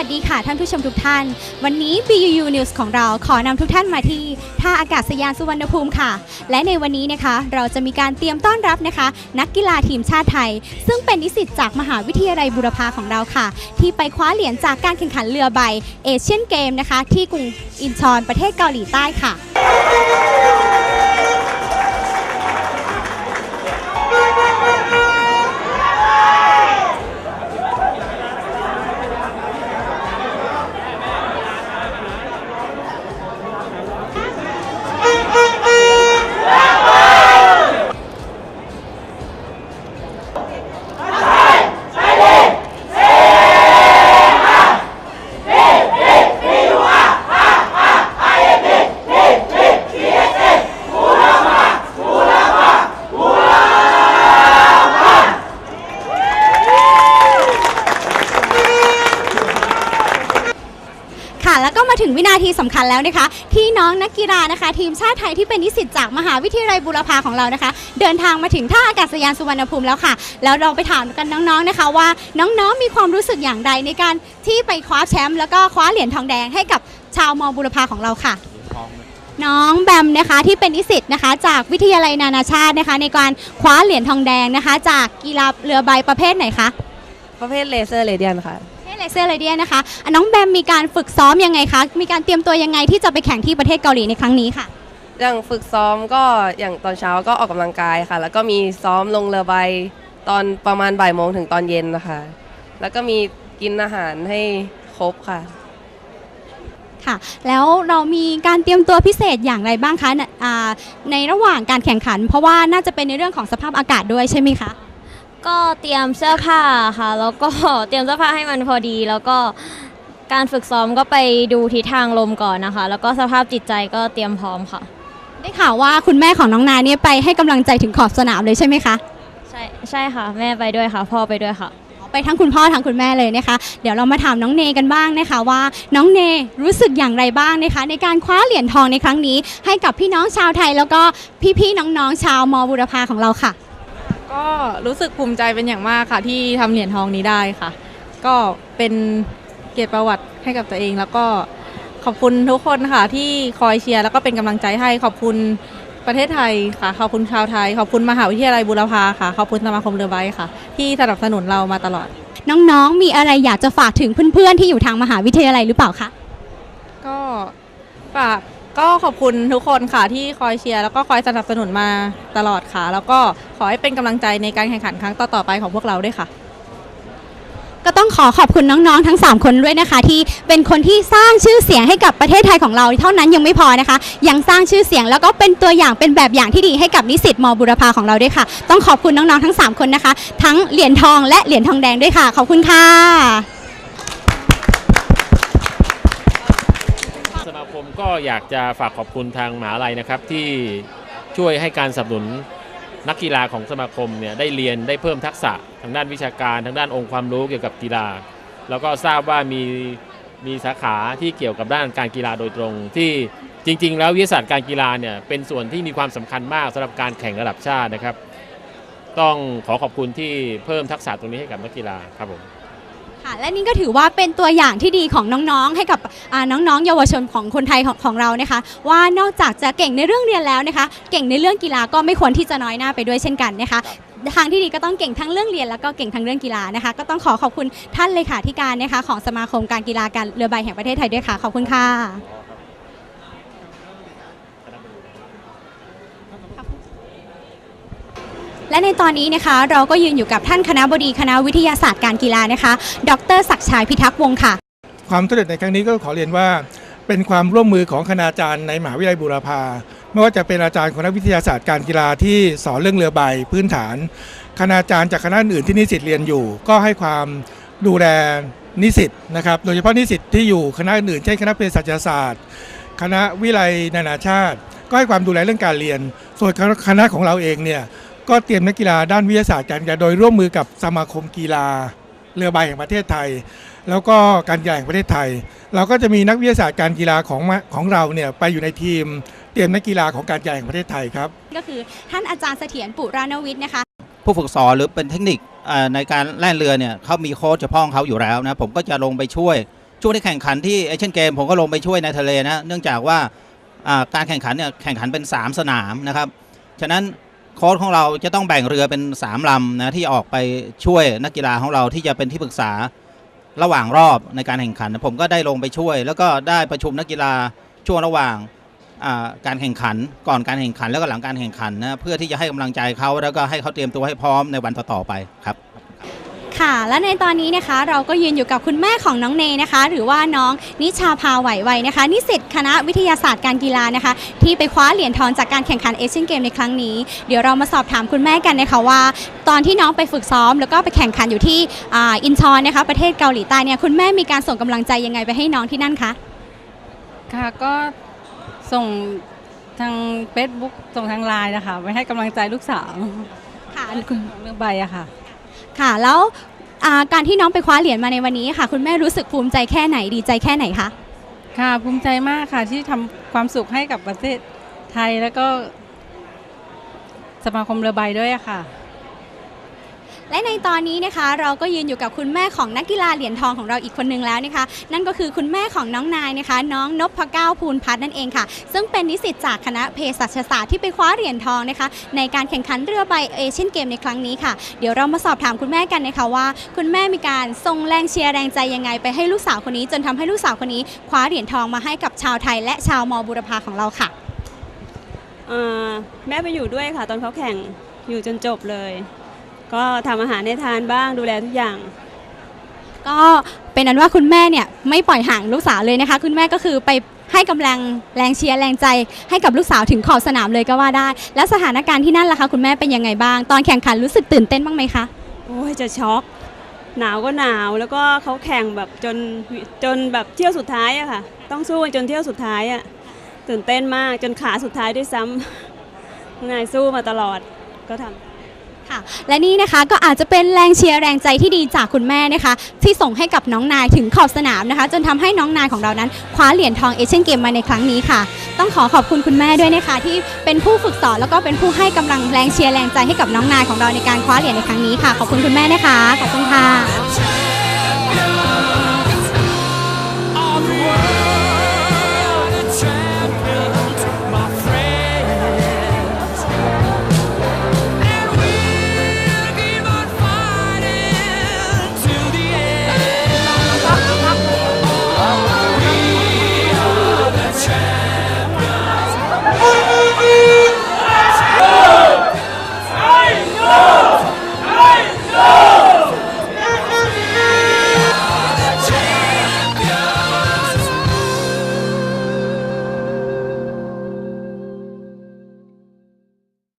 วัสดีค่ะท่านผู้ชมทุกท่าน วันนี้ BUU News ของเราขอนำทุกท่านมาที่ท่าอากาศยานสุวรรณภูมิค่ะ และในวันนี้นะคะ เราจะมีการเตรียมต้อนรับนะคะ นักกีฬาทีมชาติไทย ซึ่งเป็นนิสิตจากมหาวิทยาลัยบุรพาของเราค่ะ ที่ไปคว้าเหรียญจากการแข่งขันเรือใบเอเชียนเกมนะคะ ที่กรุงอินชอนประเทศเกาหลีใต้ค่ะ ค่ะ แล้วก็มาถึงวินาทีสำคัญแล้วนะคะ ที่น้องนักกีฬานะคะ ทีมชาติไทยที่เป็นนิสิตจากมหาวิทยาลัยบุรพาของเรานะคะ เดินทางมาถึงท่าอากาศยานสุวรรณภูมิแล้วค่ะ แล้วเราไปถามกันน้องๆนะคะ ว่าน้องๆมีความรู้สึกอย่างไรในการที่ไปคว้าแชมป์แล้วก็คว้าเหรียญทองแดงให้กับชาวมอบุรพาของเราค่ะ น้องแบมนะคะที่เป็นนิสิตนะคะ จากวิทยาลัยนานาชาตินะคะ ในการคว้าเหรียญทองแดงนะคะ จากกีฬาเรือใบประเภทไหนคะประเภทเลเซอร์เรเดียนค่ะ เฮ้เลเซอร์เรเดียนะคะอะน้องแบมมีการฝึกซ้อมยังไงคะ มีการเตรียมตัวยังไงที่จะไปแข่งที่ประเทศเกาหลีในครั้งนี้ค่ะ อย่างฝึกซ้อมก็อย่างตอนเช้าก็ออกกำลังกายค่ะ แล้วก็มีซ้อมลงเรือใบตอนประมาณบ่ายโมงถึงตอนเย็นนะคะ แล้วก็มีกินอาหารให้ครบค่ะ ค่ะ แล้วเรามีการเตรียมตัวพิเศษอย่างไรบ้างคะในอ่าในระหว่างการแข่งขัน เพราะว่าน่าจะเป็นในเรื่องของสภาพอากาศด้วยใช่ไหมคะ ก็เตรียมเสื้อผ้าค่ะ แล้วก็ เตรียมเสื้อผ้าให้มันพอดี แล้วก็การฝึกซ้อมก็ไปดูทิศทางลมก่อนนะคะ แล้วก็สภาพจิตใจก็เตรียมพร้อมค่ะ ได้ข่าวว่าคุณแม่ของน้องนาเนี่ยไปให้กำลังใจถึงขอบสนามเลยใช่ไหมคะ ใช่ใช่ค่ะ แม่ไปด้วยค่ะ พ่อไปด้วยค่ะ ไปทั้งคุณพ่อทั้งคุณแม่เลยนะคะ เดี๋ยวเรามาถามน้องเนกันบ้างนะคะว่า น้องเนรู้สึกอย่างไรบ้างนะคะ ในการคว้าเหรียญทองในครั้งนี้ ให้กับพี่น้องชาวไทย แล้วก็พี่ๆน้องๆชาวมบุรพาของเราค่ะ ก็รู้สึกภูมิใจเป็นอย่างมากค่ะ ที่ทำเหรียญทองนี้ได้ค่ะ ก็เป็นเกียรติประวัติให้กับตัวเอง แล้วก็ขอบคุณทุกคนค่ะ ที่คอยเชียร์แล้วก็เป็นกำลังใจให้ขอบคุณประเทศไทยค่ะ ขอบคุณชาวไทย ขอบคุณมหาวิทยาลัยบุรพาค่ะ ขอบคุณสมาคมเรือใบค่ะ ที่สนับสนุนเรามาตลอด น้องๆ มีอะไรอยากจะฝากถึงเพื่อนๆ ที่อยู่ทางมหาวิทยาลัยหรือเปล่าคะ ก็ฝาก ก็ขอบคุณทุกคนค่ะที่คอยเชียร์แล้วก็คอยสนับสนุนมาตลอดค่ะ แล้วก็ขอให้เป็นกำลังใจในการแข่งขันครั้งต่อๆไปของพวกเราด้วยค่ะ ก็ต้องขอขอบคุณน้องๆ ทั้ง 3 คนด้วยนะคะ ที่เป็นคนที่สร้างชื่อเสียงให้กับประเทศไทยของเราเท่านั้นยังไม่พอนะคะ ยังสร้างชื่อเสียงแล้วก็เป็นตัวอย่างเป็นแบบอย่างที่ดีให้กับนิสิตมบุรพาของเราด้วยค่ะ ต้องขอบคุณน้องๆทั้ง 3 คนนะคะ ทั้งเหรียญทองและเหรียญทองแดงด้วยค่ะ ขอบคุณค่ะ สมาคม ก็อยากจะฝากขอบคุณทางมหาลัยนะครับที่ช่วยให้การสนับสนุนนักกีฬาของสมาคมเนี่ยได้เรียนได้เพิ่มทักษะทางด้านวิชาการ ทางด้านองค์ความรู้เกี่ยวกับกีฬา แล้วก็ทราบว่ามีมีสาขาที่เกี่ยวกับด้านการกีฬาโดยตรง ที่จริง ๆ แล้ววิทยาศาสตร์การกีฬาเนี่ยเป็นส่วนที่มีความสำคัญมากสำหรับการแข่งระดับชาตินะครับ ต้องขอขอบคุณที่เพิ่มทักษะตรงนี้ให้กับนักกีฬาครับผม ค่ะและนี่ก็ถือว่าเป็นตัวอย่างที่ดีของน้องๆ ให้กับอ่าน้องๆ เยาวชนของคนไทยของของเรานะคะ ว่านอกจากจะเก่งในเรื่องเรียนแล้วนะคะ เก่งในเรื่องกีฬาก็ไม่ควรที่จะน้อยหน้าไปด้วยเช่นกันนะคะ ทางที่ดีก็ต้องเก่งทั้งเรื่องเรียนแล้วก็เก่งทั้งเรื่องกีฬานะคะ ก็ต้องขอขอบคุณท่านเลยค่ะที่การนะคะของสมาคมการกีฬาการเรือใบแห่งประเทศไทยด้วยค่ะขอบคุณค่ะ และในตอนนี้นะคะเราก็ยืนอยู่กับท่านคณะบดีคณะวิทยาศาสตร์การกีฬานะคะ ดรศักชัยพิทักษ์วงศ์ค่ะ ความสำเร็จในครั้งนี้ก็ขอเรียนว่า เป็นความร่วมมือของคณาจารย์ในมหาวิทยาลัยบูรพาไม่ว่าจะเป็นอาจารย์ของนักวิทยาศาสตร์การกีฬาที่สอนเรื่องเรือใบพื้นฐาน คณาจารย์จากคณะอื่นที่นิสิตเรียนอยู่ ก็ให้ความดูแลนิสิตนะครับ โดยเฉพาะนิสิตที่อยู่คณะอื่นเช่นคณะเภสัชศาสตร์ คณะวิไลนานาชาติ ก็ให้ความดูแลเรื่องการเรียน ส่วนคณะของเราเองเนี่ย ก็เตรียมนักกีฬาด้านวิทยาศาสตร์การกีฬาโดยร่วมมือกับสมาคมกีฬาเรือใบแห่งประเทศไทย แล้วก็การกีฬาแห่งประเทศไทย เราก็จะมีนักวิทยาศาสตร์การกีฬาของมะของเราเนี่ยไปอยู่ในทีม เตรียมนักกีฬาของการกีฬาแห่งประเทศไทยครับก็คือท่านอาจารย์เสถียรปุรานวิทย์นะคะผู้ฝึกสอนหรือเป็นเทคนิคเอ่อในการแล่นเรือเนี่ยเขามีโค้ชเฉพาะของเขาอยู่แล้วนะผมก็จะลงไปช่วยช่วงที่แข่งขันที่เอเชียนเกมผมก็ลงไปช่วยในทะเลนะเนื่องจากว่าอ่าการแข่งขันเนี่ยแข่งขันเป็น 3 สนามนะครับฉะนั้น โค้ชของเราจะต้องแบ่งเรือเป็น3ลำนะที่ออกไปช่วยนักกีฬาของเราที่จะเป็นที่ปรึกษาระหว่างรอบในการแข่งขัน ผมก็ได้ลงไปช่วย แล้วก็ได้ประชุมนักกีฬาช่วงระหว่างการแข่งขัน ก่อนการแข่งขันแล้วก็หลังการแข่งขันนะเพื่อที่จะให้กำลังใจเขาแล้วก็ให้เขาเตรียมตัวให้พร้อมในวันต่อๆไปครับ ค่ะ และในตอนนี้นะคะเราก็ยืนอยู่กับคุณแม่ของน้องเนนะคะ หรือว่าน้องนิชาภาไหวไวนะคะ นิสิตคณะวิทยาศาสตร์การกีฬานะคะ ที่ไปคว้าเหรียญทองจากการแข่งขันเอเชียนเกมในครั้งนี้ เดี๋ยวเรามาสอบถามคุณแม่กันนะคะว่า ตอนที่น้องไปฝึกซ้อม แล้วก็ไปแข่งขันอยู่ที่อ่าอินชอนนะคะประเทศเกาหลีใต้เนี่ยคุณแม่มีการส่งกำลังใจยังไงไปให้น้องที่นั่นคะค่ะก็ส่งทาง Facebook ส่งทางไลน์นะคะไปให้กำลังใจลูกสาวค่ะเรื่องใบอะค่ะค่ะแล้ว อ่าการที่น้องไปคว้าเหรียญมาในวันนี้ค่ะ คุณแม่รู้สึกภูมิใจแค่ไหนดีใจแค่ไหนคะ ค่ะภูมิใจมากค่ะที่ทำความสุขให้กับประเทศไทยแล้วก็สมาคมเรือใบด้วยอะค่ะ และในตอนนี้นะคะเราก็ยืนอยู่กับคุณแม่ของนักกีฬาเหรียญทองของเราอีกคนนึงแล้วนะคะ นั่นก็คือคุณแม่ของน้องนายนะคะ น้องนพเก้าภูลพัฒน์นั่นเองค่ะ ซึ่งเป็นนิสิตจากคณะเภสัชศาสตร์ที่ไปคว้าเหรียญทองนะคะ ในการแข่งขันเรือใบเอเชียนเกมในครั้งนี้ค่ะ เดี๋ยวเรามาสอบถามคุณแม่กันนะคะว่า คุณแม่มีการส่งแรงเชียร์แรงใจยังไง ไปให้ลูกสาวคนนี้ จนทำให้ลูกสาวคนนี้ คว้าเหรียญทองมาให้กับชาวไทย และชาวมอบุรพาของเราค่ะแม่ไปอยู่ด้วยค่ะ ตอนเขาแข่งอยู่จนจบเลย ก็ทำอาหารให้ทานบ้างดูแลทุกอย่าง ก็เป็นนั้นว่าคุณแม่เนี่ยไม่ปล่อยห่างลูกสาวเลยนะคะ คุณแม่ก็คือไปให้กำลังแรงเชียร์แรงใจ ให้กับลูกสาวถึงขอบสนามเลยก็ว่าได้ แล้วสถานการณ์ที่นั่นล่ะคะคุณแม่เป็นยังไงบ้าง ตอนแข่งขันรู้สึกตื่นเต้นบ้างไหมคะโอ้ยจะช็อกหนาวก็หนาวแล้วก็เขาแข่งแบบจนจนแบบเที่ยวสุดท้ายอะค่ะ ต้องสู้กันจนเที่ยวสุดท้ายอะตื่นเต้นมากจนขาสุดท้ายด้วยซ้ำนายสู้มาตลอดก็ทำ ค่ะ และนี่นะคะก็อาจจะเป็นแรงเชียร์แรงใจที่ดีจากคุณแม่นะคะ ที่ส่งให้กับน้องนายถึงขอบสนามนะคะ จนทำให้น้องนายของเรานั้นคว้าเหรียญทองเอเชียนเกมมาในครั้งนี้ค่ะ ต้องขอขอบคุณคุณแม่ด้วยนะคะ ที่เป็นผู้ฝึกสอนแล้วก็เป็นผู้ให้กำลังแรงเชียร์แรงใจให้กับน้องนายของเราในการคว้าเหรียญในครั้งนี้ค่ะ ขอบคุณคุณแม่นะคะขอบคุณค่ะ